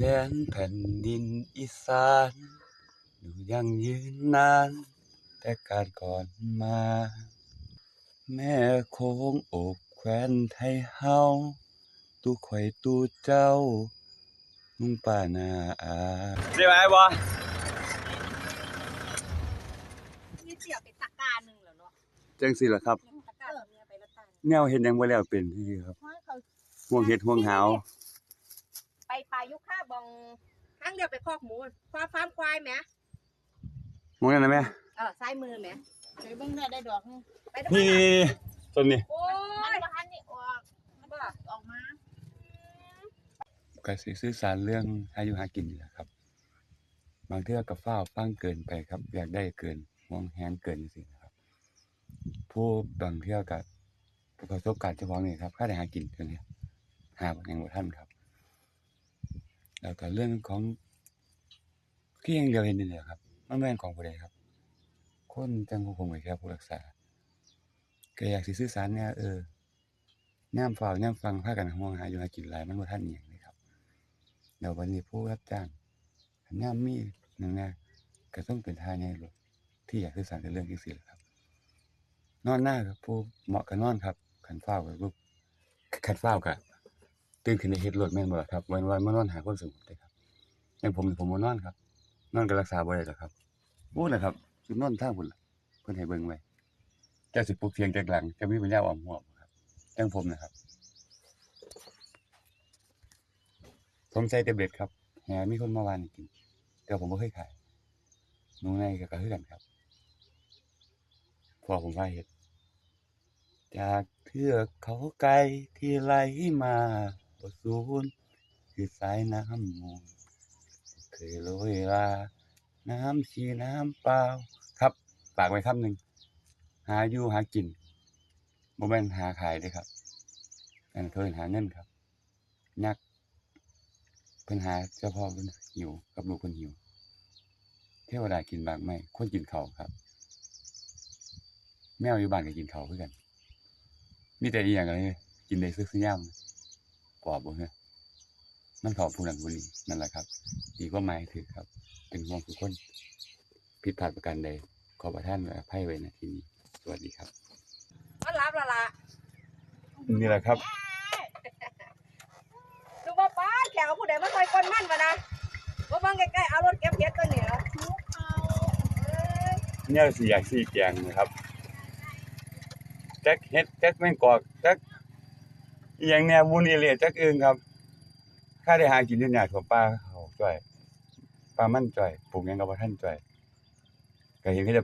แดนแผ่นดินอีสานอยู่ยังยืนนาน แต่การก่อนมา แม่โค้งโอบแควนไทยเฮาตู้ข่อยตู้เจ้าลุงป้านาอาได้ไหมบอมีเสียไปตะการหนึ่งเหรอเนาะจังสิล่ะครับ ตะการแบบนี้ไปละกันแนวเฮ็ดหยังบ่แล้วเป็นที่ครับเพราะเขาห่วงเฮ็ดห่วงหาวไปปลายุค่าบองครั้งเดียวไปคอกหมูฟาร์มฟาร์มควายไหมมองนั่นนะแม่เออซ้ายมือไหมไปเบิ่งได้ได้ดอกนึงไปดูนี่ต้นนี้โอ้มันยบ่ทันนี่ออกมันบ่ออกมาก็สิสื่อสารเรื่องอายุหากินนี่แหละครับ บางเทื่อก็ฟ้าวฟังเกินไปครับ อยากได้เกินห่วงแหนเกินจังซี่นะครับ ผู้บางเทื่อก็ประสบการณ์เฉพาะนี่ครับค่าได้หากินเท่านี้หาบ่ยังบ่ทันครับ แล้วก็เรื่องของที่ยังเดียวเห็นนี่แหละครับมันแม่นของผู้ใดครับ คนจังพวกผมก็แค่ผู้รักษาก็อยากสิสื่อสารเนี่ยเออย่ามฟ้าวย่ามฟังพากันห่วงหาอยู่หากินหลายมันบ่าทันอิหยังเลยครับแล้ววันนี้ผู้รับจ้างคันย่ามมีหยังแน่ก็ต้องเป็นท่าใหญ่ลูกที่อยากสื่อสารในเรื่องจังซี่แหละครับ นอนหน้าครับผู้เหมาะกับนอนครับคันฟ้าวก็ลูกคันฟ้าวก็ ตื่นขึ้นได้เฮ็ดรถแม่นบ่ล่ะครับวันวันมานอนหาคนสงบเลยครับอย่างผมนี่ผมบ่นอนครับ นอนก็รักษาบ่ได้หรอกครับพูดนะครับสินอนทางพุ่นล่ะเพิ่นให้เบิ่งไว้เจ้าสิปลุกเสียงจากหลังจะมีปัญญาออมหัวบ่ครับจังผมนะครับผมใส่แต่เบ็ดครับแหมีคนมาวานกินแต่ผมบ่เคยขายหนูในก็ก็คือกันครับพอผมว่าเฮ็ดจากเทือกเขาไกลที่ไหลมา บ่สูญคือสายน้ำมูลเคยโรยลาน้ำชีน้ำเปล่าครับฝากไว้คำหนึ่งหาอยู่หากินบ่แม่นหาขายเด้อครับอันเพิ่นหาเงินครับยักเพิ่นหาเจ้าพ่อเพิ่นหิวกับลูกเพิ่นหิว เทวดากินบากไม้คนกินเขาครับ แมวอยู่บ้านก็กินเขาวคือกัน มีแต่อีหยังอะไรกินได้ซึกซึยาม ปอบบ่เฮ้อมันเขาผู้นั้นผู้นี้นั่นแหละครับดีกว่าไม้ถือครับ เป็นห่วงทุกคนผิดพลาดประการใดขอประทานอภัยไว้ในที่นี้สวัสดีครับมันรับและล่ะนี่แหละครับดูว่าป้าแขกผู้ใดมาคอยคนมั่นมานะว่าบังใกล้ๆเอารถเก็บเห็ดตัวเหนือทุกเอาเนี่ยสีอยากสีแกงนะครับแจ็คเฮ็ดแจ็คแม่งกอกแจ็ค อย่างแนวบุญอีเลียจักอื่นครับข้าได้หากินอยู่เนี่ยถั่วปลาเขาจ่อยปลามันจ่อยปลูกหยังกับว่าท่านจ่อยก็เห็นเขาจะ